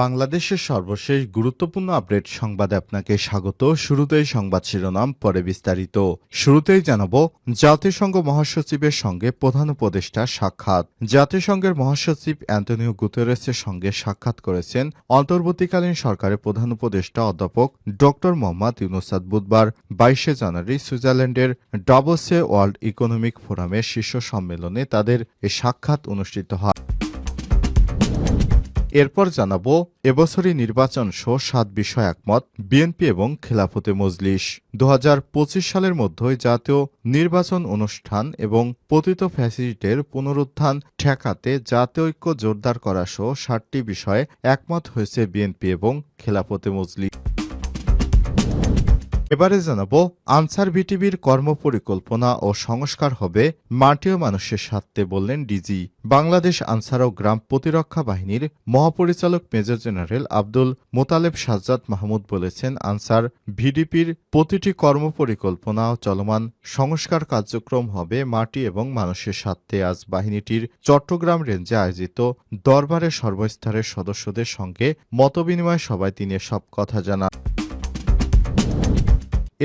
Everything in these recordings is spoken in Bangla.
বাংলাদেশের সর্বশেষ গুরুত্বপূর্ণ আপডেট সংবাদে আপনাকে স্বাগত। শুরুতেই সংবাদ শিরোনাম, পরে বিস্তারিত। শুরুতেই জানাব, জাতিসংঘ মহাসচিবের সঙ্গে প্রধান উপদেষ্টা সাক্ষাৎ। জাতিসংঘের মহাসচিব অ্যান্টনিও গুতেরেসের সঙ্গে সাক্ষাৎ করেছেন অন্তর্বর্তীকালীন সরকারের প্রধান উপদেষ্টা অধ্যাপক ড মোহাম্মদ ইউনুসাদ বুধবার, বাইশে জানুয়ারি সুইজারল্যান্ডের ডাবসে ওয়ার্ল্ড ইকোনমিক ফোরামের শীর্ষ সম্মেলনে তাদের এ সাক্ষাৎ অনুষ্ঠিত হয়। এরপর জানাব, এবছরই নির্বাচন সহ সাত বিষয় একমত, বিএনপি এবং খেলাফতে মজলিস। দু হাজার পঁচিশ সালের মধ্যেই জাতীয় নির্বাচন অনুষ্ঠান এবং পতিত ফ্যাসিলিটির পুনরুত্থান ঠেকাতে জাতীয় ঐক্য জোরদার করা সহ ষাটটি বিষয়ে একমত হয়েছে বিএনপি এবং খেলাফতে মজলিস। এবারে জানাব, আনসার ভিটিভির কর্মপরিকল্পনা ও সংস্কার হবে মাটি ও মানুষের স্বার্থে বললেন ডিজি। বাংলাদেশ আনসার ও গ্রাম প্রতিরক্ষা বাহিনীর মহাপরিচালক মেজর জেনারেল আব্দুল মোতালেব সাজ্জাদ মাহমুদ বলেছেন, আনসার ভিডিপির প্রতিটি কর্মপরিকল্পনা ও চলমান সংস্কার কার্যক্রম হবে মাটি এবং মানুষের স্বার্থে। আজ বাহিনীটির চট্টগ্রাম রেঞ্জে আয়োজিত দরবারের সর্বস্তরের সদস্যদের সঙ্গে মতবিনিময় সভায় তিনি সব কথা জানান।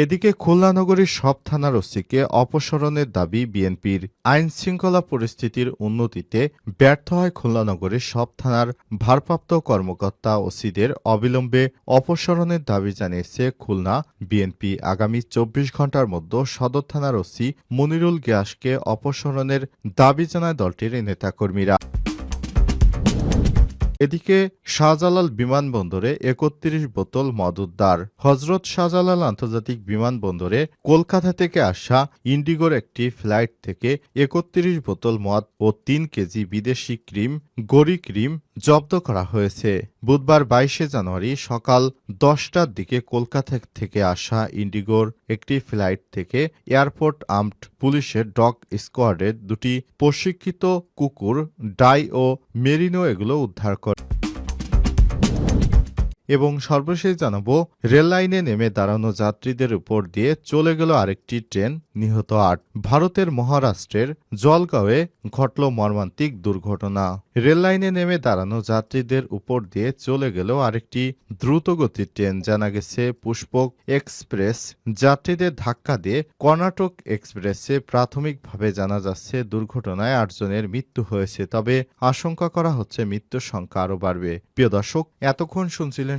এদিকে খুলনা নগরীর সব থানার ওসিকে অপসারণের দাবি বিএনপির আইন শৃঙ্খলা পরিস্থিতির উন্নতিতে ব্যর্থ হয় খুলনা নগরীর সব থানার ভারপ্রাপ্ত কর্মকর্তা ওসিদের অবিলম্বে অপসারণের দাবি জানিয়েছে খুলনা বিএনপি। আগামী চব্বিশ ঘণ্টার মধ্যে সদর থানার ওসি মনিরুল গ্যাসকে অপসারণের দাবি জানায় দলটির নেতাকর্মীরা। এদিকে শাহজালাল বিমানবন্দরে একত্রিশ বোতল মদ উদ্ধার। হজরত শাহজালাল আন্তর্জাতিক বিমানবন্দরে কলকাতা থেকে আসা ইন্ডিগোর একটি ফ্লাইট থেকে একত্রিশ বোতল মদ ও তিন কেজি বিদেশি ক্রিম গরি ক্রিম জব্দ করা হয়েছে। বুধবার বাইশে জানুয়ারি সকাল দশটার দিকে কলকাতা থেকে আসা ইন্ডিগোর একটি ফ্লাইট থেকে এয়ারপোর্ট আর্মড পুলিশের ডগ স্কোয়াডের দুটি প্রশিক্ষিত কুকুর ডাই ও মেরিনো এগুলো উদ্ধার করে। con এবং সর্বশেষ জানাব রেল লাইনে নেমে দাঁড়ানো যাত্রীদের উপর দিয়ে চলে গেল আরেকটি ট্রেন নিহত আট। ভারতের মহারাষ্ট্রের জলগাঁওয়ে ঘটল মর্মান্তিক দুর্ঘটনা। রেল লাইনে নেমে দাঁড়ানো যাত্রীদের উপর দিয়ে চলে গেল আরেকটি দ্রুতগতির ট্রেন। জানা গেছে, পুষ্পক এক্সপ্রেস যাত্রীদের ধাক্কা দিয়ে কর্ণাটক এক্সপ্রেসে প্রাথমিকভাবে জানা যাচ্ছে, দুর্ঘটনায় আটজনের মৃত্যু হয়েছে। তবে আশঙ্কা করা হচ্ছে মৃত্যুর সংখ্যা আরও বাড়বে। প্রিয় দর্শক, এতক্ষণ শুনছিলেন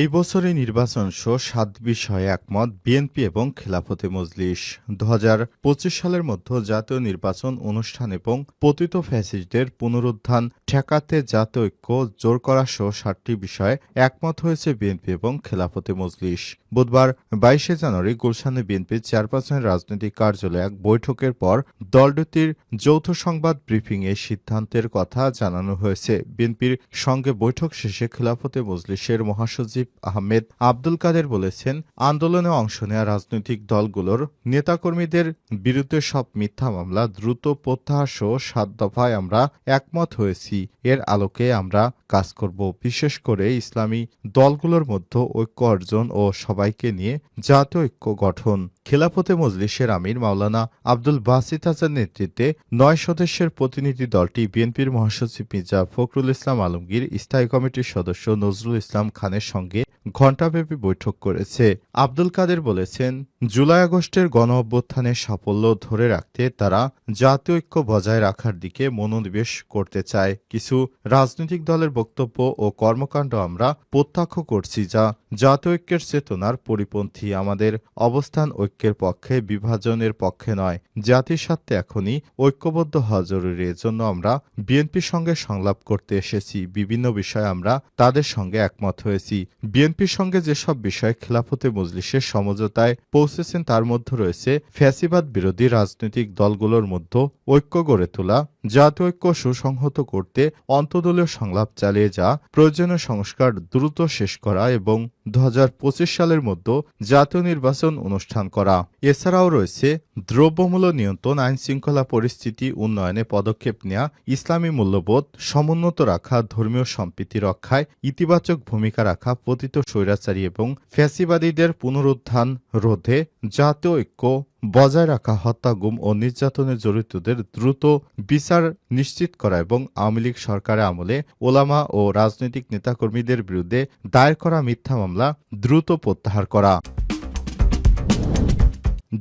এই বছরে নির্বাচন সহ সাত বিষয়ে একমত বিএনপি এবং খেলাফতে মজলিস। দু হাজার পঁচিশ সালের মধ্যে জাতীয় নির্বাচন অনুষ্ঠান এবং পতিত ফ্যাসিস্টদের পুনরুত্থান, ঠেকাতে জাতীয় ঐক্য জোর করা সহ সাতটি বিষয়ে একমত হয়েছে বিএনপি এবং খেলাফতে মজলিস। বুধবার বাইশে জানুয়ারি গুলশানে বিএনপির চেয়ারপারসনের রাজনৈতিক কার্যালয়ে এক বৈঠকের পর দলটির যৌথ সংবাদ ব্রিফিং এ সিদ্ধান্তের কথা জানানো হয়েছে। বিএনপির সঙ্গে বৈঠক শেষে খেলাফতে মজলিসের মহাসচিব আহমেদ আব্দুল কাদের বলেছেন, আন্দোলনে অংশ নেওয়া রাজনৈতিক দলগুলোর নেতাকর্মীদের বিরুদ্ধে সব মিথ্যা মামলা দ্রুত প্রত্যাহার সহ সাত দফায় আমরা একমত হয়েছি। এর আলোকে আমরা কাজ করব। বিশেষ করে ইসলামী দলগুলোর মধ্যে ঐক্য অর্জন ও সবাইকে নিয়ে জাতীয় ঐক্য গঠন। খেলাফতে মজলিসের আমির মাওলানা আব্দুল বাসিত হাসান নেতৃত্বে নয় সদস্যের প্রতিনিধি দলটি বিএনপির মহাসচিব মির্জা ফখরুল ইসলাম আলমগীর, স্থায়ী কমিটির সদস্য নজরুল ইসলাম খানের সঙ্গে ঘণ্টাব্যাপী বৈঠক করেছে। আব্দুল কাদের বলেছেন জুলাই আগস্টের গণ অভ্যুত্থানের সাফল্য ধরে রাখতে তারা জাতীয় ঐক্য বজায় রাখার দিকে মনোনিবেশ করতে চায়। কিছু রাজনৈতিক দলের বক্তব্য ও কর্মকাণ্ড আমরা প্রত্যক্ষ করছি যা জাতীয় ঐক্যের চেতনার পরিপন্থী। আমাদের অবস্থান ঐক্যের পক্ষে, বিভাজনের পক্ষে নয়। জাতির স্বার্থে এখনই ঐক্যবদ্ধ হওয়া জরুরি। এজন্য আমরা বিএনপির সঙ্গে সংলাপ করতে এসেছি। বিভিন্ন বিষয়ে আমরা তাদের সঙ্গে একমত হয়েছি। বিএনপির সঙ্গে যেসব বিষয়ে খেলাফতে মজলিসের সমঝোতায় পৌঁছেছেন তার মধ্যে রয়েছে ফ্যাসিবাদ বিরোধী রাজনৈতিক দলগুলোর মধ্যে ঐক্য গড়ে তোলা জাতীয় ঐক্য সুসংহত করতে অন্তদলীয় সংলাপ চালিয়ে যা প্রয়োজনীয় সংস্কার দ্রুত শেষ করা এবং দু হাজার পঁচিশ সালের মধ্যে জাতীয় নির্বাচন অনুষ্ঠান করা। এছাড়াও রয়েছে দ্রব্যমূল্য নিয়ন্ত্রণ আইন শৃঙ্খলা পরিস্থিতি উন্নয়নে পদক্ষেপ নেওয়া ইসলামী মূল্যবোধ সমুন্নত রাখা, ধর্মীয় সম্প্রীতি রক্ষায় ইতিবাচক ভূমিকা রাখা, পতিত স্বৈরাচারী এবং ফ্যাসিবাদীদের পুনরুত্থান রোধে জাতীয় ঐক্য বজায় রাখা হত্যা, গুম ও নির্যাতনে জড়িতদের দ্রুত বিচার নিশ্চিত করা এবং আওয়ামী লীগ সরকারের আমলে ওলামা ও রাজনৈতিক নেতাকর্মীদের বিরুদ্ধে দায়ের করা মিথ্যা মামলা দ্রুত প্রত্যাহার করা।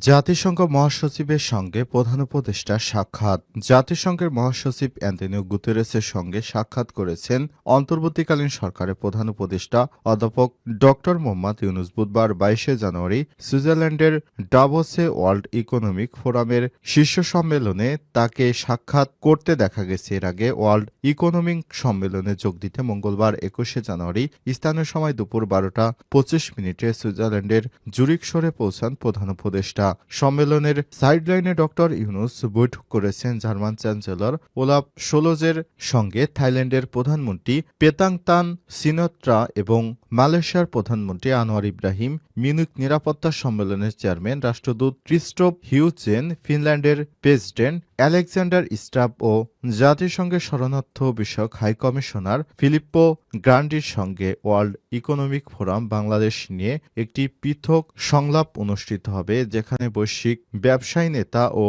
জাতিসংঘ মহাসচিবের সঙ্গে প্রধান উপদেষ্টা সাক্ষাৎ। জাতিসংঘের মহাসচিব অ্যান্টনিও গুতেরেসের সঙ্গে সাক্ষাৎ করেছেন অন্তর্বর্তীকালীন সরকারের প্রধান উপদেষ্টা অধ্যাপক ড মোহাম্মদ ইউনুস বুধবার বাইশে জানুয়ারি সুইজারল্যান্ডের ডাভোসে ওয়ার্ল্ড ইকোনমিক ফোরামের শীর্ষ সম্মেলনে তাকে সাক্ষাৎ করতে দেখা গেছে। এর আগে ওয়ার্ল্ড ইকোনমিক সম্মেলনে যোগ দিতে মঙ্গলবার একুশে জানুয়ারি স্থানীয় সময় দুপুর বারোটা পঁচিশ মিনিটে সুইজারল্যান্ডের জুরিক শহরে পৌঁছান প্রধান উপদেষ্টা। সম্মেলনের সাইডলাইনে ডক্টর ইউনুস বৈঠক করেছেন জার্মান চ্যান্সেলর ওলাফ সোলোজের সঙ্গে থাইল্যান্ডের প্রধানমন্ত্রী পেতাংতান সিনত্রা এবং মালয়েশিয়ার প্রধানমন্ত্রী আনোয়ার ইব্রাহিম মিউনিক নিরাপত্তা সম্মেলনের চেয়ারম্যান রাষ্ট্রদূত ক্রিস্টোফ হিউচেন, ফিনল্যান্ডের প্রেসিডেন্ট আলেকজান্ডার স্টাব ও জাতিসংঘের শরণার্থ বিষয়ক হাইকমিশনার ফিলিপ্পো গ্রান্ডির সঙ্গে ওয়ার্ল্ড ইকোনমিক ফোরাম বাংলাদেশ নিয়ে একটি পৃথক সংলাপ অনুষ্ঠিত হবে, যেখানে বৈশ্বিক ব্যবসায়ী নেতা ও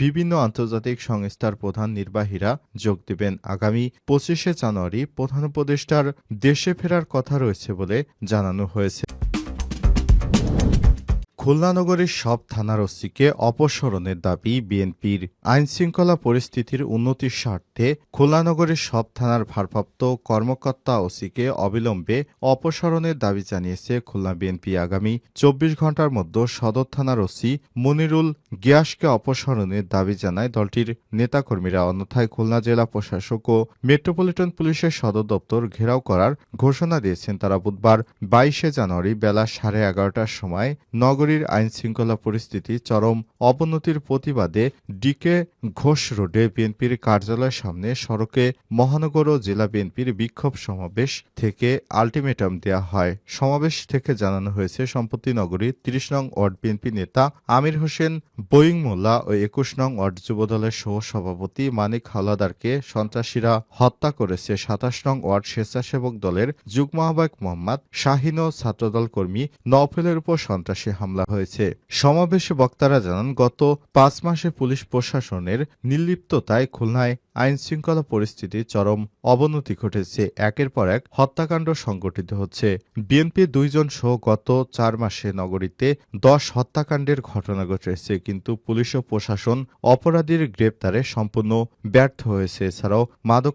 বিভিন্ন আন্তর্জাতিক সংস্থার প্রধান নির্বাহীরা যোগ দেবেন। আগামী পঁচিশে জানুয়ারি প্রধান উপদেষ্টার দেশে ফেরার কথা রয়েছে বলে জানানো হয়েছে। খুলনা নগরীর সব থানার ওসিকে অপসারণের দাবি বিএনপির আইনশৃঙ্খলা পরিস্থিতির উন্নতির স্বার্থে খুলনা নগরীর সব থানার ভারপ্রাপ্ত কর্মকর্তা ওসিকে অবিলম্বে অপসারণের দাবি জানিয়েছে খুলনা বিএনপি আগামী চব্বিশ ঘণ্টার মধ্যে সদর থানার ওসি মনিরুল গিয়াসকে অপসারণের দাবি জানায় দলটির নেতাকর্মীরা। অন্যথায় খুলনা জেলা প্রশাসক ও মেট্রোপলিটন পুলিশের সদর দপ্তর ঘেরাও করার ঘোষণা দিয়েছেন তারা বুধবার বাইশে জানুয়ারি বেলা সাড়ে এগারোটার সময় নগরীর আইন শৃঙ্খলা পরিস্থিতি, চরম অবনতির প্রতিবাদে ডিকে ঘোষ রোডে বিএনপির কার্যালয়ের সামনে সড়কে মহানগর ও জেলা বিএনপির বিক্ষোভ সমাবেশ থেকে আলটিমেটাম দেওয়া হয়। সমাবেশ থেকে জানানো হয়েছে সম্প্রতি নগরীর তিরিশ নং ওয়ার্ড বিএনপি নেতা আমির হোসেন বইং মোল্লা ও একুশ নং ওয়ার্ড যুবদলের সহ সভাপতি মানিক হাওলাদারকে সন্ত্রাসীরা হত্যা করেছে। সাতাশ নং ওয়ার্ড স্বেচ্ছাসেবক দলের যুগ্ম আহ্বায়ক মোহাম্মদ শাহিন ও ছাত্রদল কর্মী নফেলের উপর সন্ত্রাসী হামলা হয়েছে। সমাবেশে বক্তারা জানান, গত পাঁচ মাসে পুলিশ প্রশাসনের নির্লিপ্ততায় খুলনায় আইন শৃঙ্খলা পরিস্থিতির চরম অবনতি ঘটেছে। একের পর এক হত্যাকাণ্ড সংঘটিত হচ্ছে। বিএনপি দুইজন সহ গত চার মাসে নগরীতে দশ হত্যাকাণ্ডের ঘটনা ঘটেছে, কিন্তু পুলিশ ও প্রশাসন অপরাধীর গ্রেপ্তারে সম্পূর্ণ ব্যর্থ হয়েছে। এছাড়াও মাদক